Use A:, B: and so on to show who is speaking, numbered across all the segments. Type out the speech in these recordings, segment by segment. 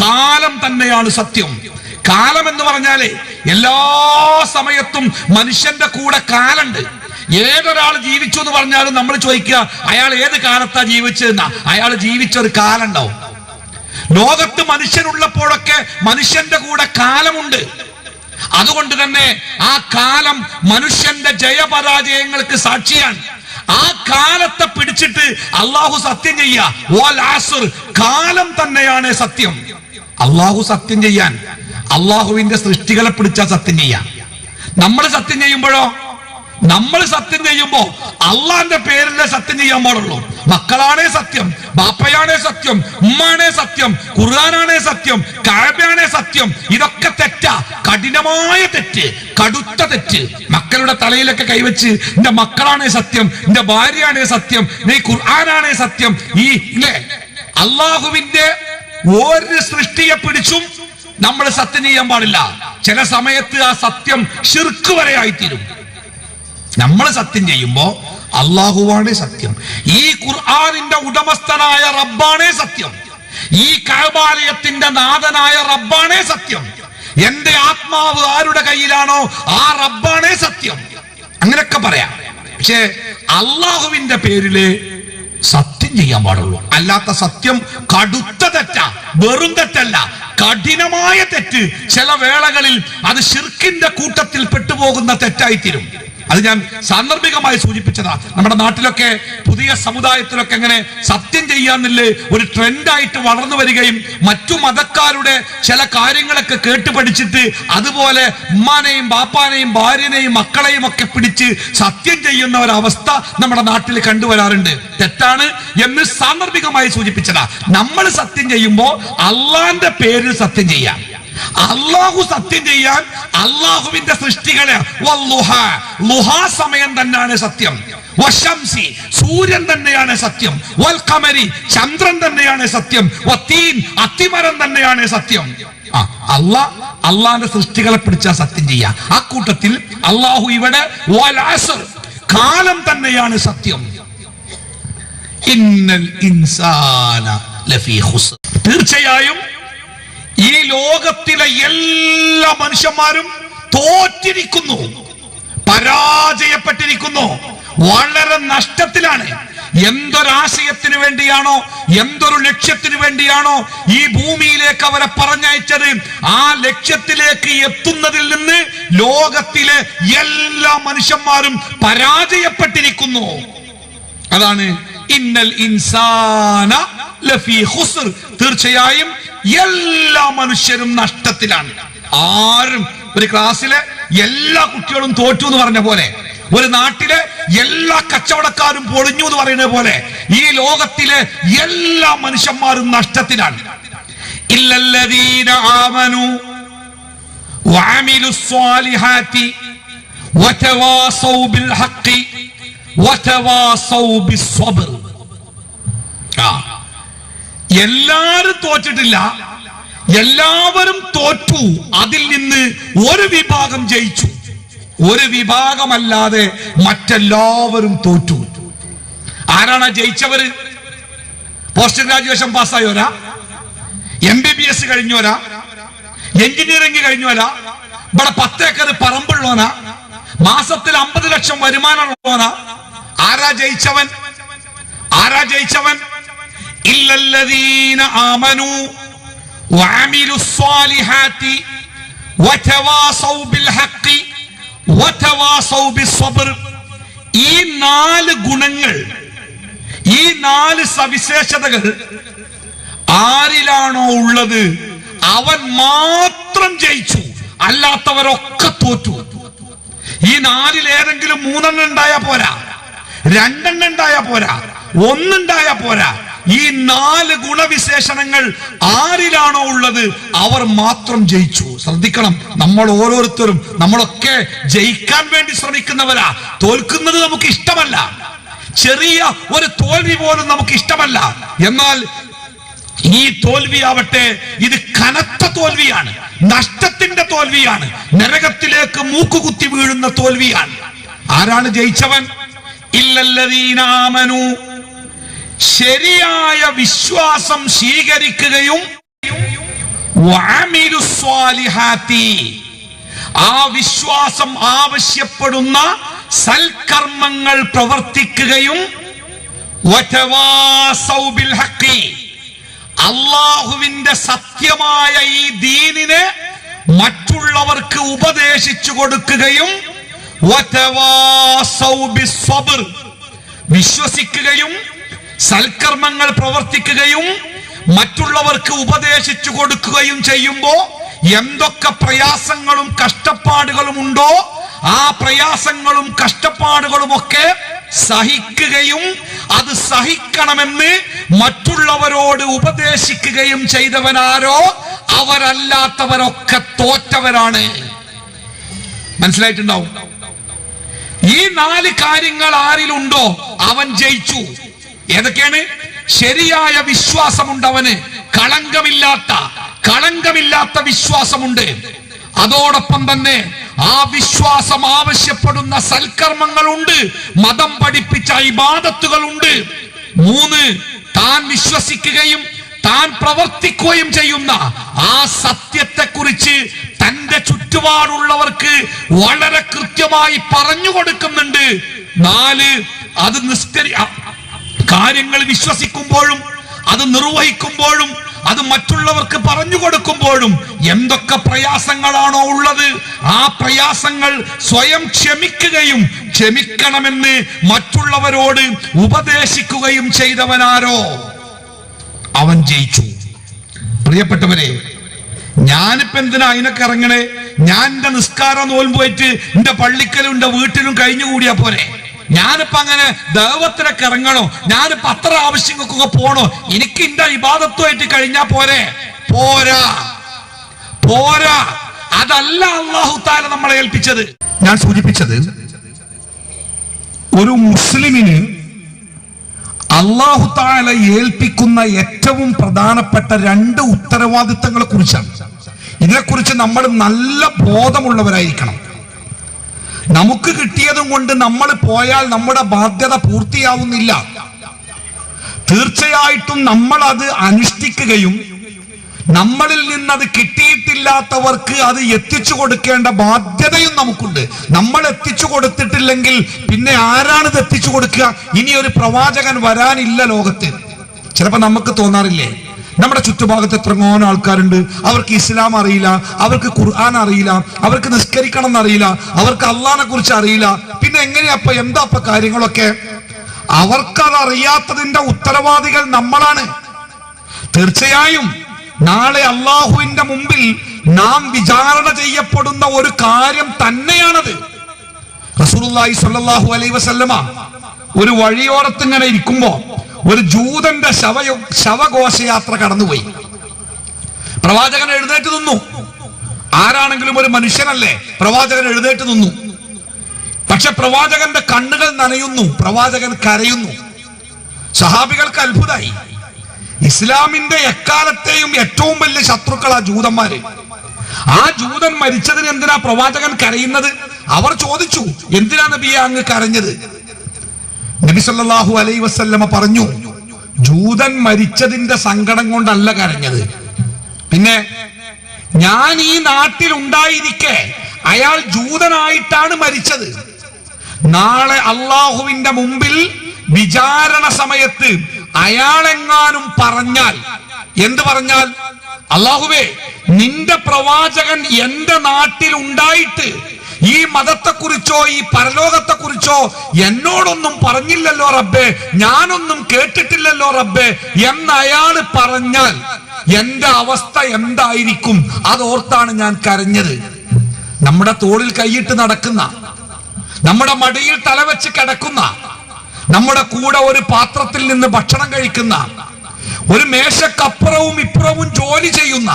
A: കാലം തന്നെയാണ് സത്യം. കാലം എന്ന് പറഞ്ഞാലേ എല്ലാ സമയത്തും മനുഷ്യന്റെ കൂടെ കാലുണ്ട് ഏതൊരാൾ ജീവിച്ചു എന്ന് പറഞ്ഞാലും നമ്മൾ ചോദിക്കുക അയാൾ ഏത് കാലത്താ ജീവിച്ചതെന്നാ അയാൾ ജീവിച്ച ഒരു കാലം ഉണ്ടാവും ലോകത്ത് മനുഷ്യനുള്ളപ്പോഴൊക്കെ മനുഷ്യന്റെ കൂടെ കാലമുണ്ട്. അതുകൊണ്ട് തന്നെ ആ കാലം മനുഷ്യന്റെ ജയപരാജയങ്ങൾക്ക് സാക്ഷിയാണ്. ആ കാലത്തെ പിടിച്ചിട്ട് അള്ളാഹു സത്യം ചെയ്യാ. വൽ ആസുർ കാലം തന്നെയാണ് സത്യം. അള്ളാഹു സത്യം ചെയ്യാൻ അള്ളാഹുവിന്റെ സൃഷ്ടികളെ പിടിച്ചാൽ സത്യം ചെയ്യാം. നമ്മൾ സത്യം ചെയ്യുമ്പോഴോ? നമ്മൾ സത്യം ചെയ്യുമ്പോ അള്ളാന്റെ പേരിലെ സത്യം ചെയ്യാൻ പാടുള്ളൂ. മക്കളാണേ സത്യം ബാപ്പയാണേ സത്യം ഉമ്മാണേ സത്യം ഖുർആാനാണേ സത്യം കാബയാണേ സത്യം. ഇതൊക്കെ തെറ്റാ. കഠിനമായ തെറ്റ് കടുത്ത തെറ്റ്. മക്കളുടെ തലയിലൊക്കെ കൈവച്ച് എന്റെ മക്കളാണേ സത്യം എന്റെ ഭാര്യയാണേ സത്യം നീ ഖുർആാനാണേ സത്യം ഈ ഇല്ലേ അള്ളാഹുവിന്റെ ഒരു സൃഷ്ടിയെ പിടിച്ചും നമ്മൾ സത്യം ചെയ്യാൻ പാടില്ല. ചില സമയത്ത് ആ സത്യം ശിർക്ക് വരെ ആയിത്തീരും. നമ്മൾ സത്യം ചെയ്യുമ്പോ അള്ളാഹുവാണ് സത്യം. ഈ ഖുർആാനിന്റെ ഉടമസ്ഥനായ റബ്ബാണേ സത്യം. ഈ കാബാലയത്തിന്റെ നാഥനായ റബ്ബാണേ സത്യം. എന്റെ ആത്മാവ് ആരുടെ കയ്യിലാണോ ആ റബ്ബാണേ സത്യം. അങ്ങനെയൊക്കെ പറയാം. പക്ഷേ അള്ളാഹുവിന്റെ പേരിൽ സത്യം ചെയ്യാൻ പാടുള്ളൂ. അല്ലാത്ത സത്യം കടുത്ത തെറ്റാ വെറും തെറ്റല്ല കഠിനമായ തെറ്റ്. ചില വേളകളിൽ അത് ഷിർക്കിന്റെ കൂട്ടത്തിൽ പെട്ടുപോകുന്ന തെറ്റായിത്തീരും അത് ഞാൻ സാന്ദർഭികമായി സൂചിപ്പിച്ചതാ. നമ്മുടെ നാട്ടിലൊക്കെ പുതിയ സമുദായത്തിലൊക്കെ എങ്ങനെ സത്യം ചെയ്യാന്നില്ലേ ഒരു ട്രെൻഡായിട്ട് വളർന്നു വരികയും മറ്റു മതക്കാരുടെ ചില കാര്യങ്ങളൊക്കെ കേട്ട് പഠിച്ചിട്ട് അതുപോലെ ഉമ്മാനെയും ബാപ്പാനെയും ഭാര്യനെയും മക്കളെയും ഒക്കെ പിടിച്ച് സത്യം ചെയ്യുന്ന ഒരവസ്ഥ നമ്മുടെ നാട്ടിൽ കണ്ടുവരാറുണ്ട്. തെറ്റാണ് എന്ന് സാന്ദർഭികമായി സൂചിപ്പിച്ചതാ. നമ്മൾ സത്യം ചെയ്യുമ്പോൾ അള്ളാന്റെ പേരിൽ സത്യം ചെയ്യാം. അള്ളാഹു സത്യം ചെയ്യാൻ അള്ളാഹുവിന്റെ സൃഷ്ടികളെ. സമയം തന്നെയാണ് സത്യം. വശംസി സൂര്യൻ തന്നെയാണ് സത്യം. വൽക്കമരി കമരി ചന്ദ്രൻ തന്നെയാണ് സത്യം. വത്തീൻ അത്തിമരം തന്നെയാണ് സത്യം. അള്ളാ അള്ളാന്റെ സൃഷ്ടികളെ പിടിച്ച സത്യം ചെയ്യ. ആ കൂട്ടത്തിൽ അള്ളാഹു ഇവിടെ. കാലം തന്നെയാണ് സത്യം. ഇന്നൽ ഇൻസാന ലഫീ. തീർച്ചയായും ഈ ലോകത്തിലെ എല്ലാ മനുഷ്യന്മാരും തോറ്റിരിക്കുന്നു പരാജയപ്പെട്ടിരിക്കുന്നു വളരെ നഷ്ടത്തിലാണ്. എന്തൊരാശയത്തിന് വേണ്ടിയാണോ എന്തൊരു ലക്ഷ്യത്തിന് വേണ്ടിയാണോ ഈ ഭൂമിയിലേക്ക് അവരെ പറഞ്ഞയച്ചത്? ആ ലക്ഷ്യത്തിലേക്ക് എത്തുന്നതിൽ നിന്ന് ലോകത്തിലെ എല്ലാ മനുഷ്യന്മാരും പരാജയപ്പെട്ടിരിക്കുന്നു. അതാണ് ഇന്നൽ ഇൻസാന തീർച്ചയായും എല്ലാ മനുഷ്യരും നഷ്ടത്തിലാണ്. ആരും ഒരു ക്ലാസ്സിലെ എല്ലാ കുട്ടികളും തോറ്റു എന്ന് പറഞ്ഞ പോലെ ഒരു നാട്ടിലെ എല്ലാ കച്ചവടക്കാരും പൊളിഞ്ഞു എന്ന് പറയുന്ന പോലെ ഈ ലോകത്തിലെ എല്ലാ മനുഷ്യന്മാരും നഷ്ടത്തിലാണ്. ഇല്ലല്ലോ എല്ലാരും തോറ്റിട്ടില്ല. എല്ലാവരും തോറ്റു. അതിൽ നിന്ന് ഒരു വിഭാഗം ജയിച്ചു. ഒരു വിഭാഗമല്ലാതെ മറ്റെല്ലാവരും തോറ്റു. ആരാണ് ജയിച്ചവര്? പോസ്റ്റ് ഗ്രാജുവേഷൻ പാസ്സായോരാ? എം ബി ബി എസ് കഴിഞ്ഞോരാ? എഞ്ചിനീയറിംഗ് കഴിഞ്ഞോരാ? ഇവിടെ പത്തേക്കർ പറമ്പുള്ളവനാ? മാസത്തിൽ അമ്പത് ലക്ഷം വരുമാനമുള്ളവനാ? ആരാ ജയിച്ചവൻ? ആരാ ജയിച്ചവൻ? ഇല്ലല്ലദീന الذين آمنوا وعملوا الصالحات وتواصوا بالحق وتواصوا بالصبر ഈ നാല് ഗുണങ്ങൾ ഈ നാല് സവിശേഷതകൾ ആരിലാണോ ഉള്ളത്? അവൻ മാത്രം ജയിച്ചു അല്ലാത്തവരൊക്കെ തോറ്റു. ഈ നാലിൽ ഏതെങ്കിലും മൂന്നെണ്ണം ഉണ്ടായാ പോരാ രണ്ടെണ്ണം ഉണ്ടായാ പോരാ ഒന്നുണ്ടായാ പോരാ ഈ നാല് ഗുണവിശേഷണങ്ങൾ ആരിലാണോ ഉള്ളത്? അവർ മാത്രം ജയിച്ചു. ശ്രദ്ധിക്കണം. നമ്മൾ ഓരോരുത്തരും നമ്മളൊക്കെ ജയിക്കാൻ വേണ്ടി ശ്രമിക്കുന്നവരാ. തോൽക്കുന്നത് നമുക്ക് ഇഷ്ടമല്ല. ചെറിയ ഒരു തോൽവി പോലും നമുക്ക് ഇഷ്ടമല്ല. എന്നാൽ ഈ തോൽവിയാവട്ടെ ഇത് കനത്ത തോൽവിയാണ്. നഷ്ടത്തിന്റെ തോൽവിയാണ്. നരകത്തിലേക്ക് മൂക്കുകുത്തി വീഴുന്ന തോൽവിയാണ്. ആരാണ് ജയിച്ചവൻ? ഇല്ലല്ലദീന ആമനു ശരിയായ വിശ്വാസം സ്വീകരിക്കുകയും. ആ വിശ്വാസം ആവശ്യപ്പെടുന്ന സൽക്കർമ്മങ്ങൾ പ്രവർത്തിക്കുകയും. അള്ളാഹുവിന്റെ സത്യമായ ഈ ദീനിനെ മറ്റുള്ളവർക്ക് ഉപദേശിച്ചു കൊടുക്കുകയും. വിശ്വസിക്കുകയും സൽക്കർമ്മങ്ങൾ പ്രവർത്തിക്കുകയും മറ്റുള്ളവർക്ക് ഉപദേശിച്ചു കൊടുക്കുകയും ചെയ്യുമ്പോൾ എന്തൊക്കെ പ്രയാസങ്ങളും കഷ്ടപ്പാടുകളും ഉണ്ടോ ആ പ്രയാസങ്ങളും കഷ്ടപ്പാടുകളും ഒക്കെ സഹിക്കുകയും അത് സഹിക്കണമെന്ന് മറ്റുള്ളവരോട് ഉപദേശിക്കുകയും ചെയ്തവനാരോ അവരല്ലാത്തവരൊക്കെ തോറ്റവരാണ്. മനസ്സിലായിട്ടുണ്ടാവും? ഈ നാല് കാര്യങ്ങൾ ആരിലുണ്ടോ? അവൻ ജയിച്ചു. ഏതൊക്കെയാണ്? ശരിയായ വിശ്വാസമുണ്ട് അവന് കളങ്കമില്ലാത്ത കളങ്കമില്ലാത്ത വിശ്വാസമുണ്ട്. അതോടൊപ്പം തന്നെ ആ വിശ്വാസം ആവശ്യപ്പെടുന്ന സൽക്കർമ്മങ്ങളുണ്ട് മതം പഠിപ്പിച്ച ഇബാദത്തുകളുണ്ട്. മൂന്ന് താൻ വിശ്വസിക്കുകയും താൻ പ്രവർത്തിക്കുകയും ചെയ്യുന്ന ആ സത്യത്തെ കുറിച്ച് തന്റെ ചുറ്റുപാടുള്ളവർക്ക് വളരെ കൃത്യമായി പറഞ്ഞു കൊടുക്കുന്നുണ്ട്. നാല് അത് നിസ്കരി കാര്യങ്ങൾ വിശ്വസിക്കുമ്പോഴും അത് നിർവഹിക്കുമ്പോഴും അത് മറ്റുള്ളവർക്ക് പറഞ്ഞു കൊടുക്കുമ്പോഴും എന്തൊക്കെ പ്രയാസങ്ങളാണോ ഉള്ളത് ആ പ്രയാസങ്ങൾ സ്വയം ക്ഷമിക്കുകയും ക്ഷമിക്കണമെന്ന് മറ്റുള്ളവരോട് ഉപദേശിക്കുകയും ചെയ്തവനാരോ? അവൻ ജയിച്ചു. പ്രിയപ്പെട്ടവരെ ഞാനിപ്പോ എന്തിനാ അതിനൊക്കെ ഇറങ്ങണേ? ഞാൻ എന്റെ നിസ്കാരം നോൽമ്പ് പോയിട്ട് എന്റെ പള്ളിക്കലും എന്റെ വീട്ടിലും കഴിഞ്ഞുകൂടിയാ പോരെ? ഞാനിപ്പോ അങ്ങനെ ദൈവത്തിനൊക്കെ ഇറങ്ങണോ? ഞാനിപ്പോ അത്ര ആവശ്യങ്ങൾക്കൊക്കെ പോണോ? എനിക്ക് എന്റെ വിവാദത്വമായിട്ട് കഴിഞ്ഞാ പോരെ? പോരാ. പോരാ. അതല്ല അള്ളാഹു താല നമ്മളെ ഏൽപ്പിച്ചത്. ഞാൻ സൂചിപ്പിച്ചത് ഒരു മുസ്ലിമിന് അള്ളാഹു താല ഏൽപ്പിക്കുന്ന ഏറ്റവും പ്രധാനപ്പെട്ട രണ്ട് ഉത്തരവാദിത്തങ്ങളെ കുറിച്ചാണ്. ഇതിനെക്കുറിച്ച് നമ്മൾ നല്ല ബോധമുള്ളവരായിരിക്കണം. നമുക്ക് കിട്ടിയതും കൊണ്ട് നമ്മൾ പോയാൽ നമ്മുടെ ബാധ്യത പൂർത്തിയാവുന്നില്ല. തീർച്ചയായിട്ടും നമ്മൾ അത് അനുഷ്ഠിക്കുകയും നമ്മളിൽ നിന്ന് അത് കിട്ടിയിട്ടില്ലാത്തവർക്ക് അത് എത്തിച്ചു കൊടുക്കേണ്ട ബാധ്യതയും നമുക്കുണ്ട്. നമ്മൾ എത്തിച്ചു കൊടുത്തിട്ടില്ലെങ്കിൽ പിന്നെ ആരാണ് ഇത് എത്തിച്ചു കൊടുക്കുക? ഇനി ഒരു പ്രവാചകൻ വരാനില്ല ലോകത്ത്. ചിലപ്പോ നമുക്ക് തോന്നാറില്ലേ? നമ്മുടെ ചുറ്റുഭാഗത്ത് എത്രങ്ങോനം ആൾക്കാരുണ്ട്. അവർക്ക് ഇസ്ലാം അറിയില്ല അവർക്ക് ഖുർആൻ അറിയില്ല അവർക്ക് നിസ്കരിക്കണം എന്നറിയില്ല അവർക്ക് അള്ളാനെ കുറിച്ച് അറിയില്ല. പിന്നെ എങ്ങനെയപ്പ എന്താപ്പ കാര്യങ്ങളൊക്കെ? അവർക്കത് അറിയാത്തതിന്റെ ഉത്തരവാദികൾ നമ്മളാണ്. തീർച്ചയായും നാളെ അള്ളാഹുവിന്റെ മുമ്പിൽ നാം വിചാരണ ചെയ്യപ്പെടുന്ന ഒരു കാര്യം തന്നെയാണത്. റസൂലുള്ളാഹി സ്വല്ലല്ലാഹു അലൈഹി വസല്ലമ ഒരു വഴിയോരത്ത് ഇങ്ങനെ ഇരിക്കുമ്പോ ഒരു ജൂതന്റെ ശവ ശവഘോഷയാത്ര കടന്നുപോയി. പ്രവാചകൻ എഴുന്നേറ്റ് നിന്നു. ആരാണെങ്കിലും ഒരു മനുഷ്യനല്ലേ? പ്രവാചകൻ എഴുന്നേറ്റ് നിന്നു. പക്ഷെ പ്രവാചകന്റെ കണ്ണുകൾ നനയുന്നു പ്രവാചകൻ കരയുന്നു. സഹാബികൾക്ക് അത്ഭുതമായി ഇസ്ലാമിന്റെ എക്കാലത്തെയും ഏറ്റവും വലിയ ശത്രുക്കൾ ആ ജൂതന്മാര്. ആ ജൂതൻ മരിച്ചതിന് എന്തിനാ പ്രവാചകൻ കരയുന്നത്? അവർ ചോദിച്ചു എന്തിനാ നബിയെ അങ്ങ് കരഞ്ഞത്? നബി അലൈ അലൈഹി വസല്ലമ പറഞ്ഞു ജൂതൻ മരിച്ചതിന്റെ സങ്കടം കൊണ്ടല്ല കരഞ്ഞത്. പിന്നെ ഞാൻ ഈ നാട്ടിൽ ഉണ്ടായിരിക്കെ അയാൾ ജൂതനായിട്ടാണ് മരിച്ചത്. നാളെ അള്ളാഹുവിന്റെ മുമ്പിൽ വിചാരണ സമയത്ത് അയാളെങ്ങാനും പറഞ്ഞാൽ എന്ത് പറഞ്ഞാൽ? അള്ളാഹുവേ നിന്റെ പ്രവാചകൻ എന്റെ നാട്ടിൽ ഉണ്ടായിട്ട് ഈ മതത്തെക്കുറിച്ചോ ഈ പരലോകത്തെക്കുറിച്ചോ എന്നോടൊന്നും പറഞ്ഞില്ലല്ലോ റബ്ബേ. ഞാനൊന്നും കേട്ടിട്ടില്ലല്ലോ റബ്ബേ. എന്ന് അയാൾ പറഞ്ഞാൽ എന്റെ അവസ്ഥ എന്തായിരിക്കും? അതോർത്താണ് ഞാൻ കരഞ്ഞത്. നമ്മുടെ തോളിൽ കൈയിട്ട് നടക്കുന്ന നമ്മുടെ മടിയിൽ തലവെച്ച് കിടക്കുന്ന നമ്മുടെ കൂടെ ഒരു പാത്രത്തിൽ നിന്ന് ഭക്ഷണം കഴിക്കുന്ന ഒരു മേശക്കപ്പുറവും ഇപ്പുറവും ജോലി ചെയ്യുന്ന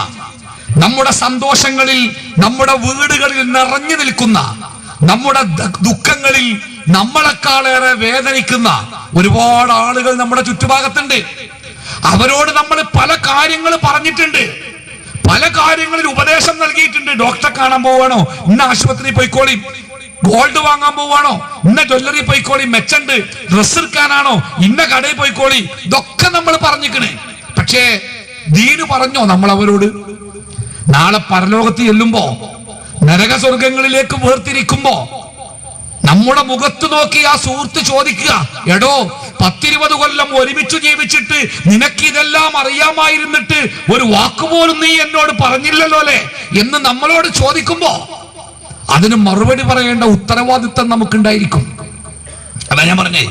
A: നമ്മുടെ സന്തോഷങ്ങളിൽ നമ്മുടെ വീടുകളിൽ നിറഞ്ഞു നിൽക്കുന്ന നമ്മുടെ ദുഃഖങ്ങളിൽ നമ്മളെക്കാളേറെ വേദനിക്കുന്ന ഒരുപാട് ആളുകൾ നമ്മുടെ ചുറ്റുഭാഗത്തുണ്ട്. അവരോട് നമ്മൾ പല കാര്യങ്ങൾ പറഞ്ഞിട്ടുണ്ട്. പല കാര്യങ്ങളിൽ ഉപദേശം നൽകിയിട്ടുണ്ട്. ഡോക്ടറെ കാണാൻ പോവാണോ ഇന്ന് ആശുപത്രി പോയിക്കോളി. ഗോൾഡ് വാങ്ങാൻ പോവാണോ ഇന്ന ജ്വല്ലറി പോയിക്കോളി. മെച്ചണ്ട്. ഡ്രസ് എടുക്കാനാണോ? ഇന്ന കടയിൽ പോയിക്കോളി. ഇതൊക്കെ നമ്മൾ പറഞ്ഞിക്കണേ പക്ഷേ ദീന് പറഞ്ഞോ നമ്മൾ അവരോട് നാളെ പരലോകത്ത് ചെല്ലുമ്പോ നരക സ്വർഗങ്ങളിലേക്ക് വേർതിരിക്കുമ്പോ നമ്മുടെ മുഖത്ത് നോക്കി ആ സുഹൃത്ത് ചോദിക്കുക എടോ പത്തിരുപത് കൊല്ലം ഒരുമിച്ച് ജീവിച്ചിട്ട് നിനക്ക് ഇതെല്ലാം അറിയാമായിരുന്നിട്ട് ഒരു വാക്കുപോലും നീ എന്നോട് പറഞ്ഞില്ലല്ലോ അല്ലേ? എന്ന് നമ്മളോട് ചോദിക്കുമ്പോ അതിന് മറുപടി പറയേണ്ട ഉത്തരവാദിത്തം നമുക്കുണ്ടായിരിക്കും. അതാ ഞാൻ പറഞ്ഞേ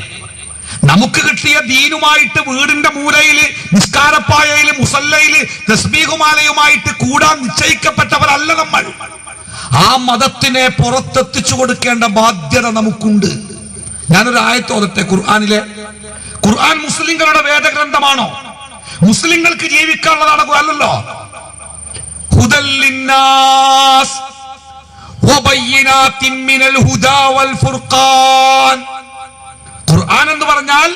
A: നമുക്ക് കിട്ടിയ ദീനുമായിട്ട് വീടിന്റെ മൂലയില് നിസ്കാരപ്പായയില് മുസല്ലയില് തസ്ബീഹുമാലയുമായിട്ട് കൂടാൻ നിശ്ചയിക്കപ്പെട്ടവരല്ല നമ്മൾ ആ മതത്തിനെ പുറത്തെത്തിച്ചു കൊടുക്കേണ്ട ബാധ്യത നമുക്കുണ്ട് ഞാനൊരു ആയത്തോരത്തെ ഖുർആാനിലെ ഖുർആൻ മുസ്ലിങ്ങളുടെ വേദഗ്രന്ഥമാണോ മുസ്ലിങ്ങൾക്ക് ജീവിക്കാനുള്ളതാണ് അല്ലല്ലോ ഹുദല്ലിന്നാസ് وبينات من الهدى والفرقان ഖുർആൻ എന്ന് പറഞ്ഞാൽ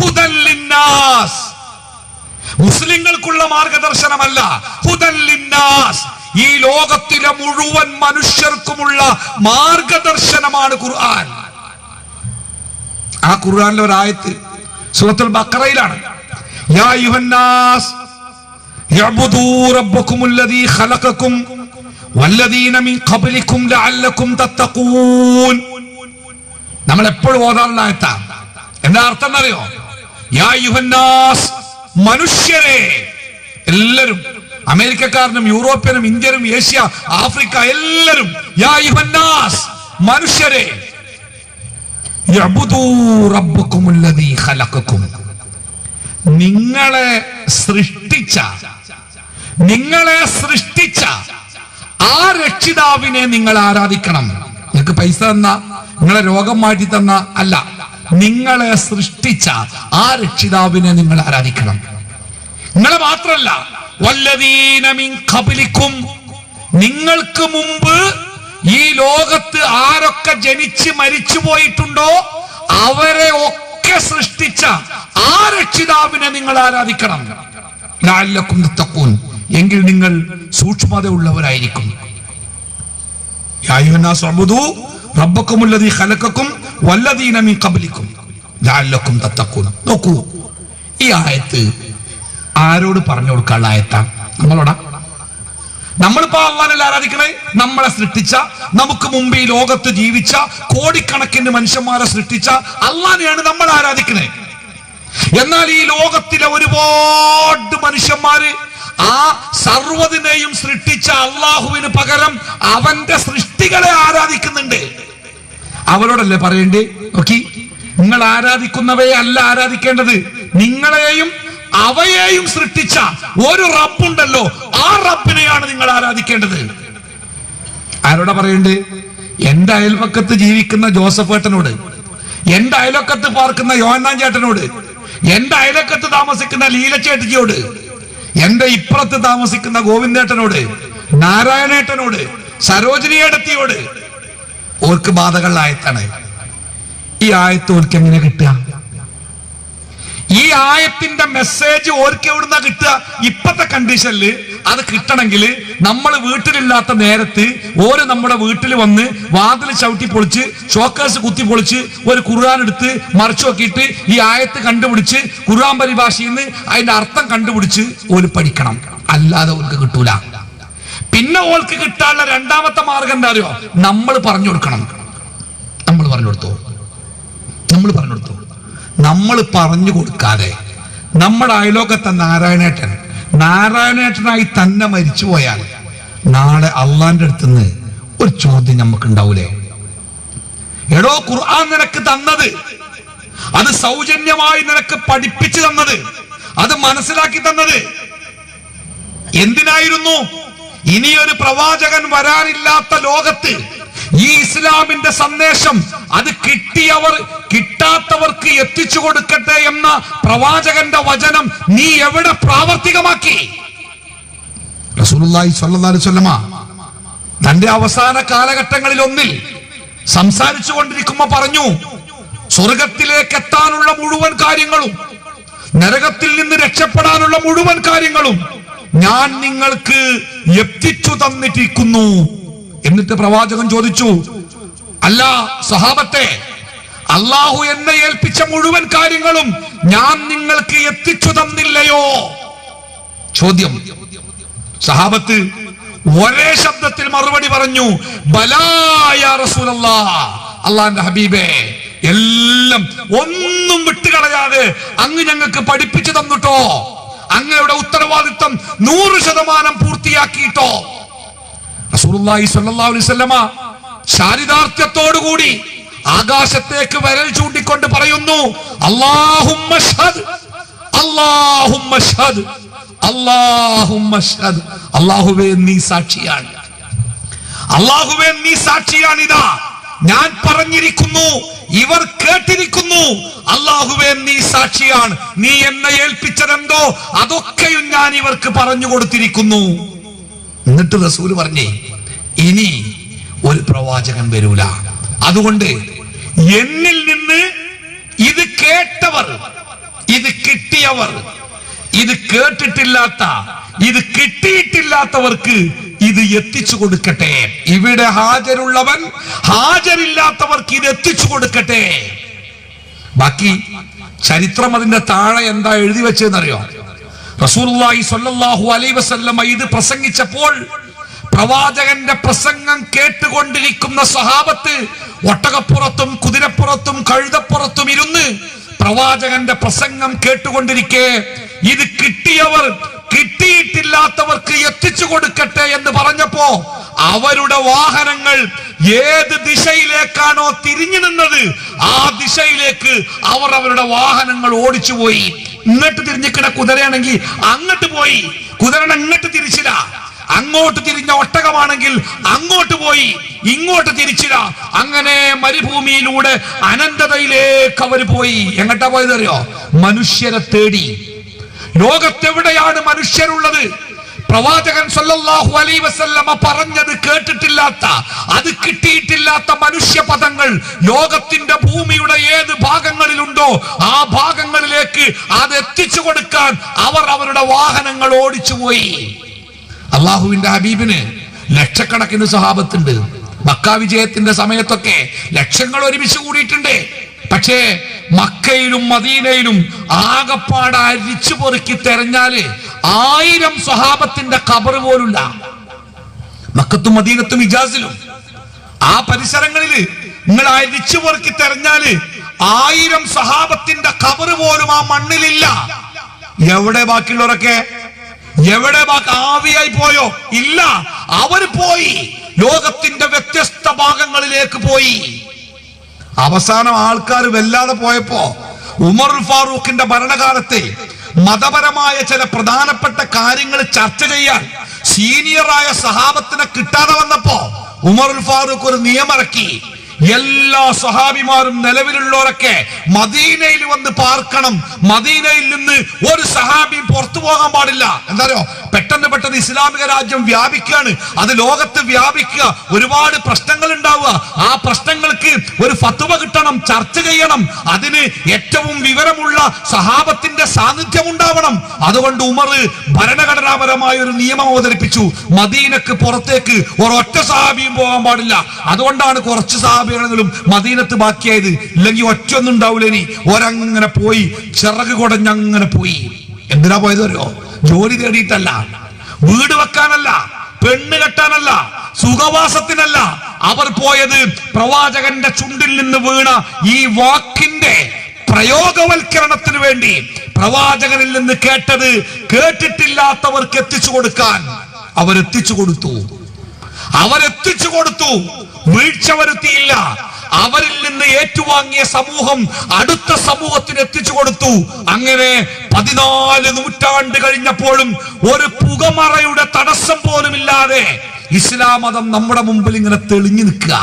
A: ഹുദല്ലിന്നാസ്. മുസ്ലിങ്ങൾക്കുള്ള മാർഗദർശനമല്ല ഹുദല്ലിന്നാസ്. ഈ ലോകത്തിലെ മുഴുവൻ മനുഷ്യർക്കുമുള്ള മാർഗദർശനമാണ് ഖുർആൻ. ആ ഖുർആനിലെ ഒരായത്ത് സൂറത്തുൽ ബഖറയിലാണ്. യാ يعبدوا ربكم الذي خلقكم والذين من قبلكم لعلكم تتقون നമ്മൾ എപ്പോഴും ഓതാറുള്ള ആയത്താ എന്താ അർത്ഥം എന്നറിയോ? യാ മനുഷ്യരെ. എല്ലാരും അമേരിക്കക്കാരനും യൂറോപ്യനും ഇന്ത്യനും ഏഷ്യ ആഫ്രിക്ക എല്ലാരും യാ മനുഷ്യരെ. നിങ്ങളെ സൃഷ്ടിച്ച നിങ്ങളെ സൃഷ്ടിച്ച ആ രക്ഷിതാവിനെ നിങ്ങൾ ആരാധിക്കണം. നിങ്ങൾക്ക് പൈസ തന്ന നിങ്ങളെ രോഗം മാറ്റി തന്ന അല്ല. നിങ്ങളെ സൃഷ്ടിച്ച ആ രക്ഷിതാവിനെ നിങ്ങൾ ആരാധിക്കണം. നിങ്ങളെ മാത്രല്ല ഖബലിക്കും നിങ്ങൾക്ക് മുമ്പ് ഈ ലോകത്ത് ആരൊക്കെ ജനിച്ച് മരിച്ചു പോയിട്ടുണ്ടോ അവരെ ഒക്കെ സൃഷ്ടിച്ച ആ രക്ഷിതാവിനെ നിങ്ങൾ ആരാധിക്കണം. തത്തഖൂൻ എങ്കിൽ നിങ്ങൾ സൂക്ഷ്മത ഉള്ളവരായിരിക്കും നോക്കൂ ഈ ആയത്ത് ആരോട് പറഞ്ഞു കൊടുക്കാനുള്ള ആയത്താ? നമ്മളോടാ? നമ്മളിപ്പോ അള്ളാനല്ല ആരാധിക്കണേ? നമ്മളെ സൃഷ്ടിച്ച നമുക്ക് മുമ്പ് ഈ ലോകത്ത് ജീവിച്ച കോടിക്കണക്കിന് മനുഷ്യന്മാരെ സൃഷ്ടിച്ച അള്ളാനെയാണ് നമ്മൾ ആരാധിക്കണേ. എന്നാൽ ഈ ലോകത്തിലെ ഒരുപാട് മനുഷ്യന്മാര് ആ സർവതിനെയും സൃഷ്ടിച്ച അള്ളാഹുവിന് പകരം അവന്റെ സൃഷ്ടികളെ ആരാധിക്കുന്നുണ്ട്. അവരോടല്ലേ പറയണ്ടേ? നോക്കി. നിങ്ങൾ ആരാധിക്കുന്നവയെ അല്ല ആരാധിക്കേണ്ടത്. നിങ്ങളെയും അവയെയും സൃഷ്ടിച്ച ഒരു റബ്ബുണ്ടല്ലോ. ആ റബ്ബിനെയാണ് നിങ്ങൾ ആരാധിക്കേണ്ടത്. ആരോടാ പറയണ്ടേ? എന്റെ അയൽപക്കത്ത് ജീവിക്കുന്ന ജോസഫ് ഏട്ടനോട്. എന്റെ അയലക്കത്ത് പാർക്കുന്ന യോഹന്നാൻ ചേട്ടനോട്. എന്റെ അയലക്കത്ത് താമസിക്കുന്ന ലീലച്ചേട്ടിജിയോട് എന്റെ ഇപ്പുറത്ത് താമസിക്കുന്ന ഗോവിന്ദേട്ടനോട്. നാരായണേട്ടനോട്. സരോജിനിയേടത്തിയോട് ഓർക്ക് ബാധകളുടെ ആയത്താണ്. ഈ ആയത്ത് ഓർക്ക് എങ്ങനെ കിട്ടുക? ഈ ആയത്തിന്റെ മെസ്സേജ് ഓർക്ക് എവിടുന്ന കിട്ടുക? ഇപ്പത്തെ കണ്ടീഷനിൽ അത് കിട്ടണമെങ്കിൽ നമ്മൾ വീട്ടിലില്ലാത്ത നേരത്ത് ഓര് നമ്മുടെ വീട്ടിൽ വന്ന് വാതിൽ ചവിട്ടി പൊളിച്ച് ഷോക്കേഴ്സ് കുത്തി പൊളിച്ച് ഒരു ഖുർആൻ എടുത്ത് മറിച്ചു നോക്കിയിട്ട് ഈ ആയത്ത് കണ്ടുപിടിച്ച് ഖുർആൻ പരിഭാഷയിൽ നിന്ന് അതിന്റെ അർത്ഥം കണ്ടുപിടിച്ച് ഓര് പഠിക്കണം. അല്ലാതെ ഓർക്ക് കിട്ടൂല. പിന്നെ ഓൾക്ക് കിട്ടാനുള്ള രണ്ടാമത്തെ മാർഗം എന്താ അറിയോ? നമ്മൾ പറഞ്ഞു കൊടുക്കണം. നമ്മൾ പറഞ്ഞു കൊടുത്തു. നമ്മൾ പറഞ്ഞു കൊടുത്തു. നമ്മൾ പറഞ്ഞു കൊടുക്കാതെ നമ്മുടെ അയലോകത്തെ നാരായണേട്ടൻ നാരായണേട്ടനായി തന്നെ മരിച്ചു പോയാൽ നാളെ അള്ളാന്റെ അടുത്തുനിന്ന് ഒരു ചോദ്യം നമുക്ക് ഉണ്ടാവൂലേ എടോ ഖുർആൻ നിനക്ക് തന്നത്. അത് സൗജന്യമായി നിനക്ക് പഠിപ്പിച്ചു തന്നത്. അത് മനസ്സിലാക്കി തന്നത്. എന്തിനായിരുന്നു? ഇനിയൊരു പ്രവാചകൻ വരാനില്ലാത്ത ലോകത്ത് ഈ ഇസ്ലാമിന്റെ സന്ദേശം അത് കിട്ടിയവർ കിട്ടാത്തവർക്ക് എത്തിച്ചു കൊടുക്കട്ടെ എന്ന പ്രവാചകന്റെ വചനം നീ എവിടെ പ്രാവർത്തികമാക്കി? റസൂലുള്ളാഹി അലൈഹി തന്റെ അവസാന കാലഘട്ടങ്ങളിൽ ഒന്നിൽ സംസാരിച്ചു കൊണ്ടിരിക്കുമ്പോ പറഞ്ഞു സ്വർഗത്തിലേക്ക് എത്താനുള്ള മുഴുവൻ കാര്യങ്ങളും നരകത്തിൽ നിന്ന് രക്ഷപ്പെടാനുള്ള മുഴുവൻ കാര്യങ്ങളും ഞാൻ നിങ്ങൾക്ക് എത്തിച്ചു തന്നിട്ടിരിക്കുന്നു. എന്നിട്ട് പ്രവാചകൻ ചോദിച്ചു അല്ല സഹാബത്തെ അള്ളാഹു എന്നെ ഏൽപ്പിച്ച മുഴുവൻ കാര്യങ്ങളും ഞാൻ നിങ്ങൾക്ക് എത്തിച്ചു തന്നില്ലയോ? ചോദ്യം. സഹാബത്ത് ഒരേ ശബ്ദത്തിൽ മറുപടി പറഞ്ഞു അള്ളാന്റെ ഹബീബേ എല്ലാം ഒന്നും വിട്ടുകളയാതെ അങ്ങ് ഞങ്ങൾക്ക് പഠിപ്പിച്ചു തന്നിട്ടോ? അങ്ങയുടെ ഉത്തരവാദിത്വം നൂറ് ശതമാനം പൂർത്തിയാക്കിയിട്ടോ. റസൂലുള്ളാഹി സ്വല്ലല്ലാഹു അലൈഹി വസല്ലമ ചാരിതാർത്ഥ്യത്തോടുകൂടി ആകാശത്തേക്ക് വരൽ ചൂണ്ടിക്കൊണ്ട് പറയുന്നു അല്ലാഹുമ്മ അല്ലാഹുവേ നീ സാക്ഷിയാണ്. അല്ലാഹുവേ നീ ഞാൻ പറഞ്ഞിരിക്കുന്നു ഇവർ കേട്ടിരിക്കുന്നു. അള്ളാഹുവേ നീ സാക്ഷിയാണ്. നീ എന്നെ ഏൽപ്പിച്ചതെന്തോ? അതൊക്കെയും ഞാൻ ഇവർക്ക് പറഞ്ഞു കൊടുത്തിരിക്കുന്നു. എന്നിട്ട് റസൂൽ പറഞ്ഞേ ഇനി ഒരു പ്രവാചകൻ വരൂല. അതുകൊണ്ട് എന്നിൽ നിന്ന് ഇത് കേട്ടവർ ഇത് കിട്ടിയവർ ഇത് കേട്ടിട്ടില്ലാത്ത ഇത് കിട്ടിയിട്ടില്ലാത്തവർക്ക് ഇത് എത്തിച്ചു കൊടുക്കട്ടെ. ഇവിടെ ഹാജരുള്ളവൻ ഹാജരില്ലാത്തവർക്ക് ഇത് എത്തിച്ചു കൊടുക്കട്ടെ. ബാക്കി ചരിത്രം അതിന്റെ താഴെ എന്താ എഴുതി വെച്ചതെന്നറിയോ? റസൂലുള്ളാഹി സ്വല്ലല്ലാഹു അലൈഹി വസല്ലമ ഇത് പ്രസംഗിച്ചപ്പോൾ പ്രവാചകന്റെ പ്രസംഗം കേട്ടുകൊണ്ടിരിക്കുന്ന സഹാബത്ത് ഒട്ടകപ്പുറത്തും കുതിരപ്പുറത്തും കഴുതപ്പുറത്തും ഇരുന്ന് പ്രവാചകന്റെ പ്രസംഗം കേട്ടുകൊണ്ടിരിക്കെ. ഇത് കിട്ടിയവർ കിട്ടിയിട്ടില്ലാത്തവർക്ക് എത്തിച്ചു കൊടുക്കട്ടെ എന്ന് പറഞ്ഞപ്പോ അവരുടെ വാഹനങ്ങൾ ഏത് ദിശയിലേക്കാണോ തിരിഞ്ഞു നിന്നത് ആ ദിശയിലേക്ക് അവർ അവരുടെ വാഹനങ്ങൾ ഓടിച്ചു പോയി ഇങ്ങോട്ട് തിരിഞ്ഞിക്കണ കുതിരയാണെങ്കിൽ അങ്ങോട്ട് പോയി. കുതിര ഇങ്ങോട്ട് തിരിച്ചില്ല. അങ്ങോട്ട് തിരിഞ്ഞ ഒട്ടകമാണെങ്കിൽ അങ്ങോട്ട് പോയി. ഇങ്ങോട്ട് തിരിച്ചില്ല. അങ്ങനെ മരുഭൂമിയിലൂടെ അനന്തതയിലേക്ക് അവർ പോയി. എങ്ങോട്ടാ പോയതറിയോ? മനുഷ്യരെ തേടി. ലോകത്തെവിടെയാണ് മനുഷ്യരുള്ളത്? പ്രവാചകൻ സല്ലല്ലാഹു അലൈഹി വസല്ലമ പറഞ്ഞത് കേട്ടിട്ടില്ലാത്ത അത് കിട്ടിയിട്ടില്ലാത്ത മനുഷ്യ പദങ്ങൾ ലോകത്തിന്റെ ഭൂമിയുടെ ഏത് ഭാഗങ്ങളിലുണ്ടോ ആ ഭാഗങ്ങളിലേക്ക് അത് എത്തിച്ചു കൊടുക്കാൻ അവർ അവരുടെ വാഹനങ്ങൾ ഓടിച്ചു പോയി അള്ളാഹുവിന്റെ ഹബീബിന് ലക്ഷക്കണക്കിന് സഹാബത്തുണ്ട്. മക്ക വിജയത്തിന്റെ സമയത്തൊക്കെ ലക്ഷങ്ങൾ ഒരുമിച്ച് കൂടിയിട്ടുണ്ട്. പക്ഷേ മക്കയിലും മദീനയിലും ആകപ്പാട് അരിച്ചു പൊറുക്കി തെരഞ്ഞാൽ ആയിരം സ്വഹാബത്തിന്റെ കബർ പോലുമില്ല. മക്കത്തും മദീനത്തും ഇജാസിലും. ആ പരിസരങ്ങളിൽ നിങ്ങൾ അരിച്ചു പൊറുക്കി തെരഞ്ഞാൽ ആയിരം സഹാബത്തിന്റെ കബർ പോലും ആ മണ്ണിലില്ല. എവിടെ ബാക്കിയുള്ളവരൊക്കെ? എവിടെ ആവിയായി പോയോ? ഇല്ല. അവർ പോയി. ലോകത്തിന്റെ വ്യത്യസ്ത ഭാഗങ്ങളിലേക്ക് പോയി. അവസാനം ആൾക്കാർ വല്ലാതെ പോയപ്പോ ഉമർ ഫാറൂഖിന്റെ ഭരണകാലത്തെ മതപരമായ ചില പ്രധാനപ്പെട്ട കാര്യങ്ങൾ ചർച്ച ചെയ്യാൻ സീനിയറായ സഹാബത്തിനെ കിട്ടാതെ വന്നപ്പോ ഉമർ ഫാറൂഖ് ഒരു നിയമറക്കി എല്ലാ സഹാബിമാരും നിലവിലുള്ളവരൊക്കെ മദീനയിൽ വന്ന് പാർക്കണം. മദീനയിൽ നിന്ന് ഒരു സഹാബി പുറത്തു പോകാൻ പാടില്ല. എന്തായോ പെട്ടെന്ന് ഇസ്ലാമിക രാജ്യം വ്യാപിക്കുകയാണ്. അത് ലോകത്ത് വ്യാപിക്കുക. ഒരുപാട് പ്രശ്നങ്ങൾ ഉണ്ടാവുക. ആ പ്രശ്നങ്ങൾക്ക് ഒരു ഫത്വ കിട്ടണം ചർച്ച ചെയ്യണം. അതിന് ഏറ്റവും വിവരമുള്ള സഹാബത്തിന്റെ സാന്നിധ്യം ഉണ്ടാവണം. അതുകൊണ്ട് ഉമർ ഭരണഘടനാപരമായ ഒരു നിയമം അവതരിപ്പിച്ചു. മദീനക്ക് പുറത്തേക്ക് ഒരൊറ്റ സഹാബിയും പോകാൻ പാടില്ല. അതുകൊണ്ടാണ് കുറച്ച് സഹാബികളെങ്കിലും മദീനത്ത് ബാക്കിയായത്. ഇല്ലെങ്കിൽ ഒറ്റൊന്നും ഉണ്ടാവില്ല ഇനി. ഒരങ്ങനെ പോയി. ചിറക് കുടഞ്ഞങ്ങനെ പോയി. എന്തിനാ പോയത് ജോലി തേടിയിട്ടല്ല. വീട് വെക്കാനല്ല പെണ്ണ് കെട്ടാനല്ല സുഖവാസത്തിനല്ല. അവർ പോയത് പ്രവാചകന്റെ ചുണ്ടിൽ നിന്ന് വീണ ഈ വാക്കിന്റെ പ്രയോഗവൽക്കരണത്തിന് വേണ്ടി. പ്രവാചകനിൽ നിന്ന് കേട്ടത് കേട്ടിട്ടില്ലാത്തവർക്ക് എത്തിച്ചു കൊടുക്കാൻ അവരെത്തിച്ചു കൊടുത്തു. അവരെത്തിച്ചു കൊടുത്തു. വീഴ്ച വരുത്തിയില്ല. അവരിൽ നിന്ന് ഏറ്റുവാങ്ങിയ സമൂഹം അടുത്ത സമൂഹത്തിന് എത്തിച്ചു കൊടുത്തു. അങ്ങനെ പതിനാല് നൂറ്റാണ്ട് കഴിഞ്ഞപ്പോഴും ഒരു പുകമറയുടെ തടസ്സം പോലുമില്ലാതെ ഇസ്ലാം മതം നമ്മുടെ മുമ്പിൽ ഇങ്ങനെ തെളിഞ്ഞു നിൽക്കുക.